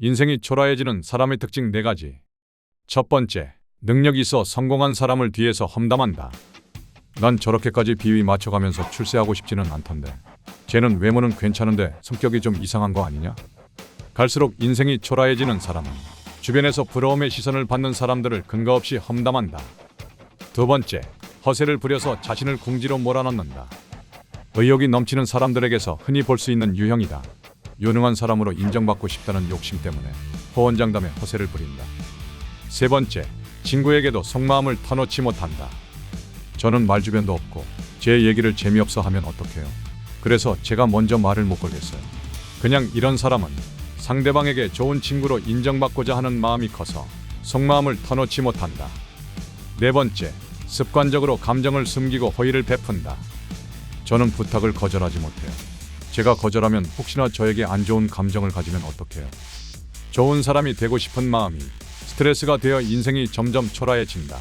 인생이 초라해지는 사람의 특징 네 가지. 첫 번째, 능력 있어 성공한 사람을 뒤에서 험담한다. 난 저렇게까지 비위 맞춰가면서 출세하고 싶지는 않던데. 쟤는 외모는 괜찮은데 성격이 좀 이상한 거 아니냐? 갈수록 인생이 초라해지는 사람은 주변에서 부러움의 시선을 받는 사람들을 근거 없이 험담한다. 두 번째, 허세를 부려서 자신을 궁지로 몰아넣는다. 의욕이 넘치는 사람들에게서 흔히 볼 수 있는 유형이다. 유능한 사람으로 인정받고 싶다는 욕심 때문에 호언장담에 허세를 부린다. 세 번째, 친구에게도 속마음을 터놓지 못한다. 저는 말주변도 없고 제 얘기를 재미없어 하면 어떡해요. 그래서 제가 먼저 말을 못 걸겠어요. 그냥 이런 사람은 상대방에게 좋은 친구로 인정받고자 하는 마음이 커서 속마음을 터놓지 못한다. 네 번째, 습관적으로 감정을 숨기고 호의를 베푼다. 저는 부탁을 거절하지 못해요. 제가 거절하면 혹시나 저에게 안 좋은 감정을 가지면 어떡해요. 좋은 사람이 되고 싶은 마음이 스트레스가 되어 인생이 점점 초라해진다.